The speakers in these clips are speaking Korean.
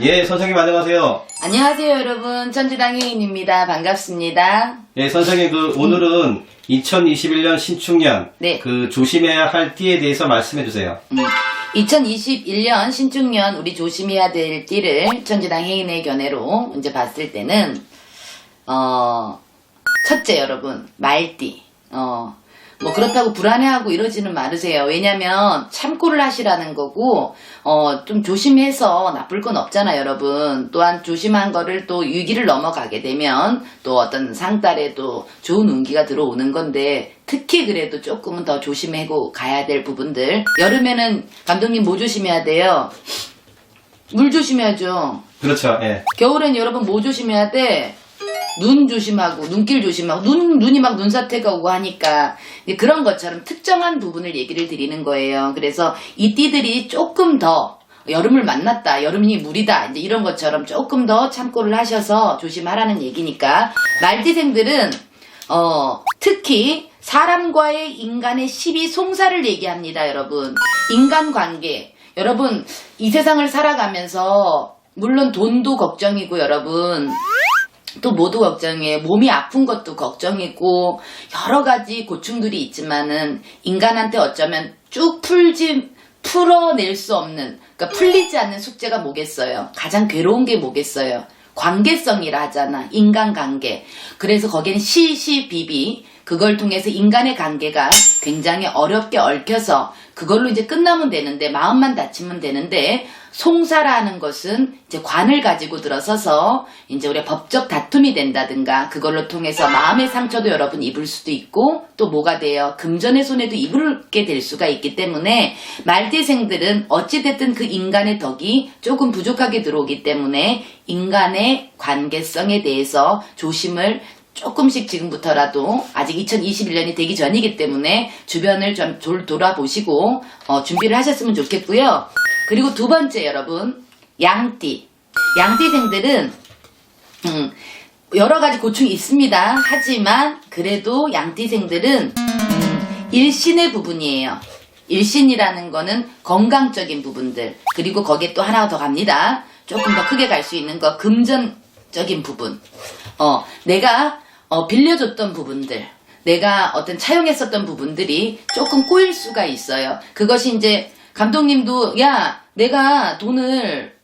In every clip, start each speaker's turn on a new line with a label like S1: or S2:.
S1: 예, 선생님 안녕하세요.
S2: 안녕하세요, 여러분. 천지당해인입니다. 반갑습니다.
S1: 예, 선생님 그 오늘은 2021년 신축년
S2: 네.
S1: 그 조심해야 할 띠에 대해서 말씀해 주세요.
S2: 음, 2021년 신축년 우리 조심해야 될 띠를 천지당해인의 견해로 이제 봤을 때는 어 첫째 여러분 말띠. 어. 뭐 그렇다고 불안해하고 이러지는 마르세요. 왜냐면 참고를 하시라는 거고 어 좀 조심해서 나쁠 건 없잖아, 여러분. 또한 조심한 거를 또 위기를 넘어가게 되면 또 어떤 상달에 도 좋은 운기가 들어오는 건데 특히 그래도 조금은 더 조심하고 가야 될 부분들. 여름에는 감독님 뭐 조심해야 돼요? 물 조심해야죠.
S1: 그렇죠. 예.
S2: 겨울엔 여러분 뭐 조심해야 돼? 눈 조심하고 눈길 조심하고 눈 눈이 막 눈사태가 오고 하니까 그런 것처럼 특정한 부분을 얘기를 드리는 거예요. 그래서 이 띠들이 조금 더 여름을 만났다, 여름이 물이다, 이제 이런 것처럼 조금 더 참고를 하셔서 조심하라는 얘기니까 말띠생들은 어 특히 사람과의 인간의 시비 송사를 얘기합니다, 여러분. 인간 관계. 여러분 이 세상을 살아가면서 물론 돈도 걱정이고 여러분 또 모두 걱정이에요. 몸이 아픈 것도 걱정이고 여러 가지 고충들이 있지만은 인간한테 어쩌면 쭉 풀지 풀어낼 수 없는 그러니까 풀리지 않는 숙제가 뭐겠어요. 가장 괴로운 게 뭐겠어요. 관계성이라 하잖아. 인간관계. 그래서 거기는 시시비비 그걸 통해서 인간의 관계가 굉장히 어렵게 얽혀서 그걸로 이제 끝나면 되는데 마음만 다치면 되는데 송사라는 것은 이제 관을 가지고 들어서서 이제 우리가 법적 다툼이 된다든가 그걸로 통해서 마음의 상처도 여러분 입을 수도 있고 또 뭐가 돼요? 금전의 손해도 입을게 될 수가 있기 때문에 말대생들은 어찌됐든 그 인간의 덕이 조금 부족하게 들어오기 때문에 인간의 관계성에 대해서 조심을 조금씩 지금부터라도 아직 2021년이 되기 전이기 때문에 주변을 좀 돌- 돌아보시고 어, 준비를 하셨으면 좋겠고요. 그리고 두 번째 여러분 양띠 양띠생들은 음, 여러 가지 고충이 있습니다. 하지만 그래도 양띠생들은 음, 일신의 부분이에요. 일신이라는 거는 건강적인 부분들 그리고 거기에 또 하나 더 갑니다. 조금 더 크게 갈 수 있는 거 금전적인 부분. 어, 내가 어, 빌려줬던 부분들, 내가 어떤 차용했었던 부분들이 조금 꼬일 수가 있어요. 그것이 이제 감독님도 야, 내가 돈을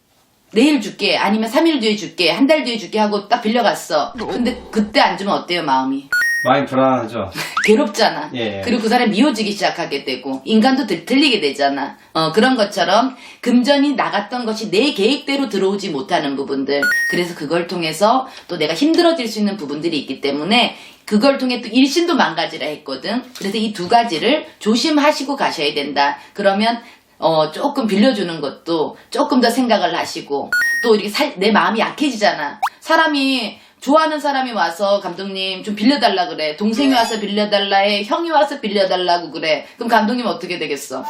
S2: 내일 줄게 아니면 3일 뒤에 줄게 한 달 뒤에 줄게 하고 딱 빌려갔어. 근데 그때 안 주면 어때요 마음이?
S1: 많이 불안하죠.
S2: 괴롭잖아.
S1: 예.
S2: 그리고 그 사람이 미워지기 시작하게 되고 인간도 들, 틀리게 되잖아. 어, 그런 것처럼 금전이 나갔던 것이 내 계획대로 들어오지 못하는 부분들. 그래서 그걸 통해서 또 내가 힘들어질 수 있는 부분들이 있기 때문에 그걸 통해 또 일신도 망가지라 했거든. 그래서 이 두 가지를 조심하시고 가셔야 된다. 그러면 어, 조금 빌려주는 것도 조금 더 생각을 하시고 또 이렇게 살, 내 마음이 약해지잖아. 사람이 좋아하는 사람이 와서 감독님 좀 빌려달라 그래. 동생이 와서 빌려달라 해. 형이 와서 빌려달라고 그래. 그럼 감독님 어떻게 되겠어?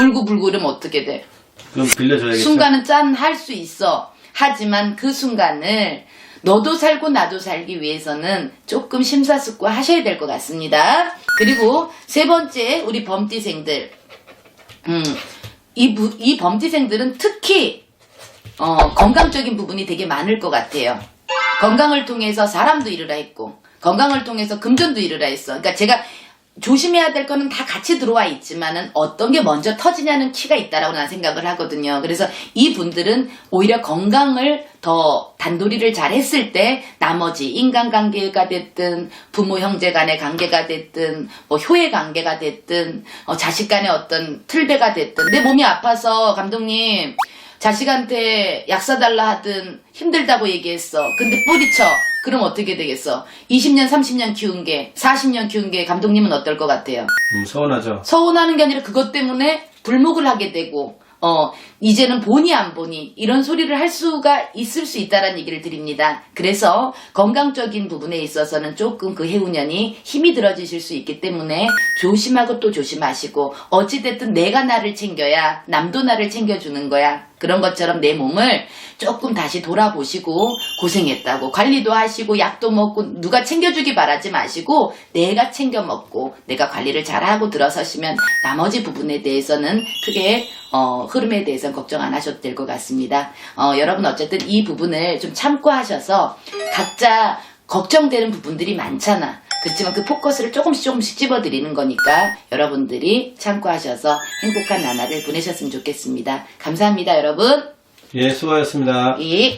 S2: 울고 불고 이러면 어떻게 돼?
S1: 그럼 빌려줘야겠죠.
S2: 순간은 짠 할 수 있어. 하지만 그 순간을 너도 살고 나도 살기 위해서는 조금 심사숙고 하셔야 될 것 같습니다. 그리고 세 번째 우리 범띠생들. 음, 이, 부- 이 범띠생들은 특히 어, 건강적인 부분이 되게 많을 것 같아요. 건강을 통해서 사람도 잃으라 했고, 건강을 통해서 금전도 잃으라 했어. 그러니까 제가 조심해야 될 거는 다 같이 들어와 있지만은 어떤 게 먼저 터지냐는 키가 있다라고 난 생각을 하거든요. 그래서 이 분들은 오히려 건강을 더 단도리를 잘 했을 때 나머지 인간관계가 됐든 부모 형제 간의 관계가 됐든 뭐 효의 관계가 됐든 어, 자식 간의 어떤 틀배가 됐든 내 몸이 아파서 감독님 자식한테 약 사달라 하든 힘들다고 얘기했어. 근데 뿌리쳐. 그럼 어떻게 되겠어? 20년, 30년 키운 게, 40년 키운 게 감독님은 어떨 것 같아요?
S1: 음, 서운하죠.
S2: 서운하는 게 아니라 그것 때문에 불목을 하게 되고, 어, 이제는 보니 안 보니, 이런 소리를 할 수가 있을 수 있다는 얘기를 드립니다. 그래서 건강적인 부분에 있어서는 조금 그 해운년이 힘이 들어지실 수 있기 때문에 조심하고 또 조심하시고, 어찌됐든 내가 나를 챙겨야 남도 나를 챙겨주는 거야. 그런 것처럼 내 몸을 조금 다시 돌아보시고 고생했다고 관리도 하시고 약도 먹고 누가 챙겨주기 바라지 마시고 내가 챙겨 먹고 내가 관리를 잘하고 들어서시면 나머지 부분에 대해서는 크게 어, 흐름에 대해서는 걱정 안 하셔도 될 것 같습니다. 어, 여러분 어쨌든 이 부분을 좀 참고하셔서 각자 걱정되는 부분들이 많잖아. 그렇지만 그 포커스를 조금씩 조금씩 집어드리는 거니까 여러분들이 참고하셔서 행복한 나날을 보내셨으면 좋겠습니다. 감사합니다, 여러분.
S1: 예, 수고하셨습니다.
S2: 예.